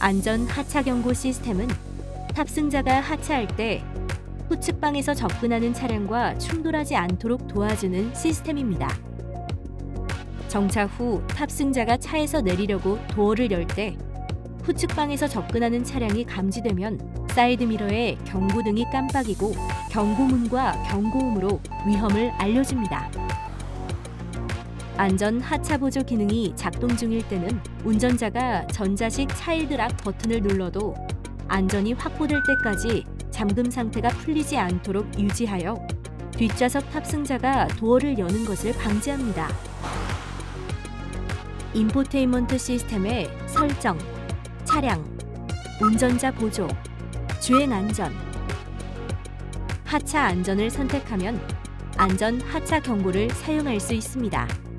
안전 하차 경고 시스템은 탑승자가 하차할 때 후측방에서 접근하는 차량과 충돌하지 않도록 도와주는 시스템입니다. 정차 후 탑승자가 차에서 내리려고 도어를 열 때 후측방에서 접근하는 차량이 감지되면 사이드미러에 경고등이 깜빡이고 경고문과 경고음으로 위험을 알려줍니다. 안전 하차 보조 기능이 작동 중일 때는 운전자가 전자식 차일드 락 버튼을 눌러도 안전이 확보될 때까지 잠금 상태가 풀리지 않도록 유지하여 뒷좌석 탑승자가 도어를 여는 것을 방지합니다. 인포테인먼트 시스템의 설정, 차량, 운전자 보조, 주행 안전, 하차 안전을 선택하면 안전 하차 경보를 사용할 수 있습니다.